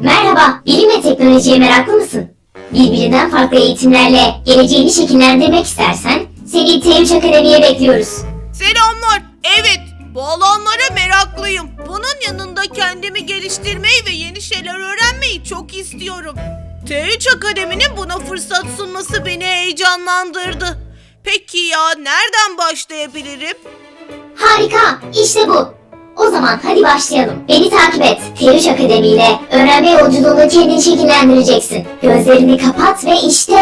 Merhaba, bilim ve teknolojiye meraklı mısın? Birbirinden farklı eğitimlerle geleceğini şekillendirmek istersen seni T3 Akademi'ye bekliyoruz. Selamlar. Evet, bu alanlara meraklıyım. Bunun yanında kendimi geliştirmeyi ve yeni şeyler öğrenmeyi çok istiyorum. T3 Akademi'nin buna fırsat sunması beni heyecanlandırdı. Peki ya nereden başlayabilirim? Harika, işte bu. O zaman hadi başlayalım. Beni takip et. T3 Akademi ile öğrenme yolculuğunu kendin şekillendireceksin. Gözlerini kapat ve işte.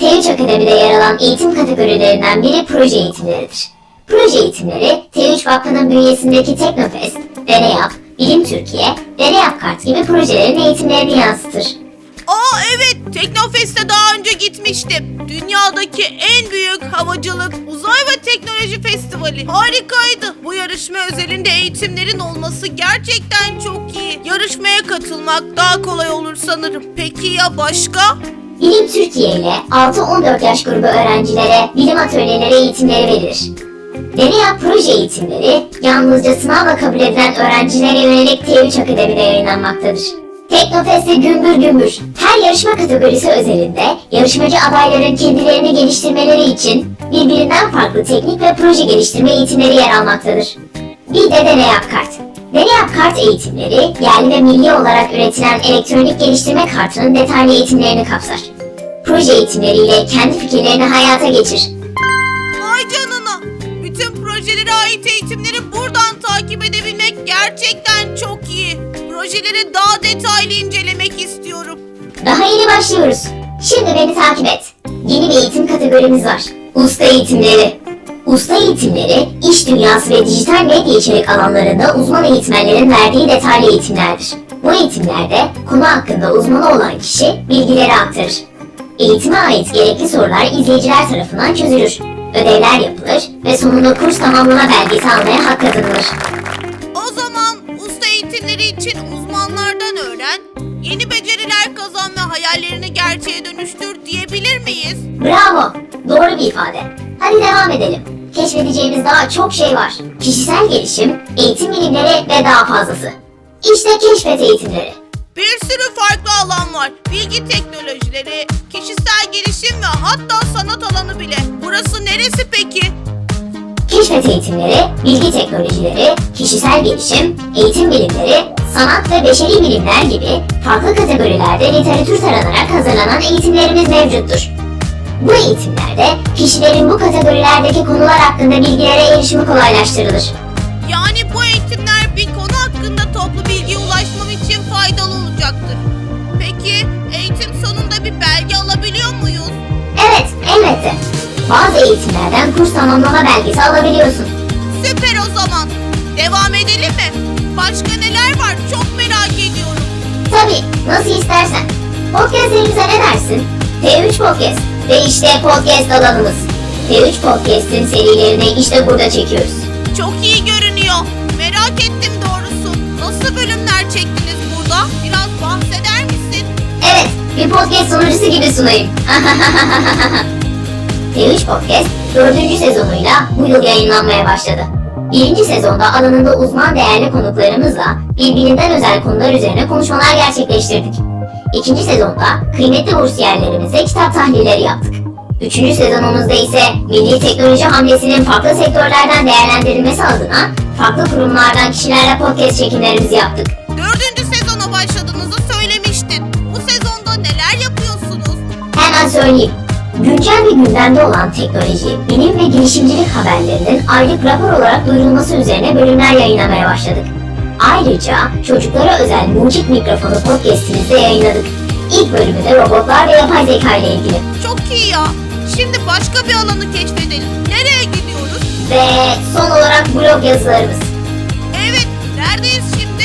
T3 Akademi'de yer alan eğitim kategorilerinden biri proje eğitimleridir. Proje eğitimleri T3 Vakfı'nın bünyesindeki Teknofest, Deneyap, Bilim Türkiye, Deneyap Kart gibi projelerin eğitimlerini yansıtır. Teknofest'e daha önce gitmiştim. Dünyadaki en büyük havacılık, uzay ve teknoloji festivali. Harikaydı. Bu yarışma özelinde eğitimlerin olması gerçekten çok iyi. Yarışmaya katılmak daha kolay olur sanırım. Peki ya başka? Bilim Türkiye ile 6-14 yaş grubu öğrencilere bilim atölyeleri eğitimleri verilir. Deneyap proje eğitimleri yalnızca sınavla kabul edilen öğrencilere yönelik T3 Akademi'de yayınlanmaktadır. Teknofest'te gümbür gümbür her yarışma kategorisi özelinde yarışmacı adayların kendilerini geliştirmeleri için birbirinden farklı teknik ve proje geliştirme eğitimleri yer almaktadır. Bir de Deneyap Kart. Deneyap Kart eğitimleri yerli ve milli olarak üretilen elektronik geliştirme kartının detaylı eğitimlerini kapsar. Proje eğitimleriyle kendi fikirlerini hayata geçir. Vay canına. Bütün projelere ait eğitimleri buradan takip edebilmek gerçekten çok iyi. Projeleri daha detaylı incelemek istiyorum. Daha yeni başlıyoruz. Şimdi beni takip et. Yeni bir eğitim kategorimiz var. Usta eğitimleri. Usta eğitimleri, iş dünyası ve dijital medya içerik alanlarında uzman eğitmenlerin verdiği detaylı eğitimlerdir. Bu eğitimlerde konu hakkında uzmanı olan kişi bilgileri aktarır. Eğitime ait gerekli sorular izleyiciler tarafından çözülür. Ödevler yapılır ve sonunda kurs tamamlama belgesi almaya hak kazanılır. O zaman usta eğitimleri için uzmanlardan öğren, yeni beceriler kazan ve hayallerini gerçeğe dönüştür diyebilir miyiz? Bravo! Doğru bir ifade. Hadi devam edelim. Keşfedeceğimiz daha çok şey var. Kişisel gelişim, eğitim bilimleri ve daha fazlası. İşte keşfet eğitimleri. Bir sürü farklı alan var. Bilgi teknolojileri, kişisel gelişim ve hatta sanat alanı bile. Burası neresi peki? Keşfet eğitimleri, bilgi teknolojileri, kişisel gelişim, eğitim bilimleri, sanat ve beşeri bilimler gibi farklı kategorilerde literatür taranarak hazırlanan eğitimlerimiz mevcuttur. Bu eğitimlerde kişilerin bu kategorilerdeki konular hakkında bilgilere erişimi kolaylaştırılır. Yani bu eğitimler bir konu hakkında toplu bilgiye ulaşmam için faydalı olacaktır. Peki eğitim sonunda bir belge alabiliyor muyuz? Evet, elbette. Bazı eğitimlerden kurs tamamlama belgesi alabiliyorsun. Süper o zaman. Devam edelim mi? Başka neler var çok merak ediyorum. Tabii, nasıl istersen. Podcastlerimize ne dersin? T3 Podcast ve işte podcast alanımız. T3 Podcast'in serilerini işte burada çekiyoruz. Çok iyi görünüyor. Merak ettim doğrusu. Nasıl bölümler çektiniz burada? Biraz bahseder misin? Evet, bir podcast sunucusu gibi sunayım. T3 Podcast 4. sezonuyla bu yıl yayınlanmaya başladı. Birinci sezonda alanında uzman değerli konuklarımızla birbirinden özel konular üzerine konuşmalar gerçekleştirdik. İkinci sezonda kıymetli bursiyerlerimize kitap tahlilleri yaptık. Üçüncü sezonumuzda ise milli teknoloji hamlesinin farklı sektörlerden değerlendirilmesi adına farklı kurumlardan kişilerle podcast çekimlerimizi yaptık. Dördüncü sezona başladığınızı söylemiştin. Bu sezonda neler yapıyorsunuz? Hemen söyleyeyim. Güncel ve gündemde olan teknoloji, bilim ve girişimcilik haberlerinin aylık rapor olarak duyurulması üzerine bölümler yayınlamaya başladık. Ayrıca çocuklara özel Mucit Mikrofonu podcast'imizi de yayınladık. İlk bölümü de robotlar ve yapay zeka ile ilgili. Çok iyi ya. Şimdi başka bir alanı keşfedelim. Nereye gidiyoruz? Ve son olarak blog yazılarımız. Evet, neredeyiz şimdi?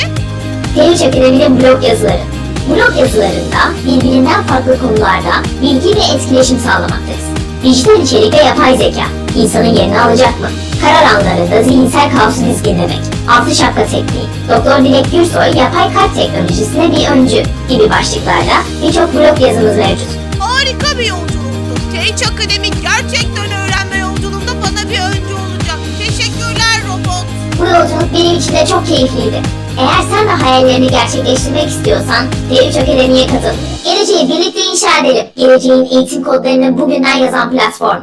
T3 Akademi'nin blog yazıları. Blog yazılarında birbirinden farklı konularda bilgi ve etkileşim sağlamaktayız. Dijital içerik ve yapay zeka, insanın yerini alacak mı? Karar anlarında zihinsel kaosu dizginlemek, altı şapka tekniği, Doktor Dilek Gürsoy yapay kalp teknolojisine bir öncü gibi başlıklarla birçok blog yazımız mevcut. Harika bir yolculuktu. T3 Akademi gerçekten öğrenme yolculuğunda bana bir öncü olacak. Teşekkürler Bu yolculuk benim için de çok keyifliydi. Eğer sen de hayallerini gerçekleştirmek istiyorsan T3 Akademi'ye katıl. Geleceği birlikte inşa edelim. Geleceğin eğitim kodlarını bugünden yazan platform.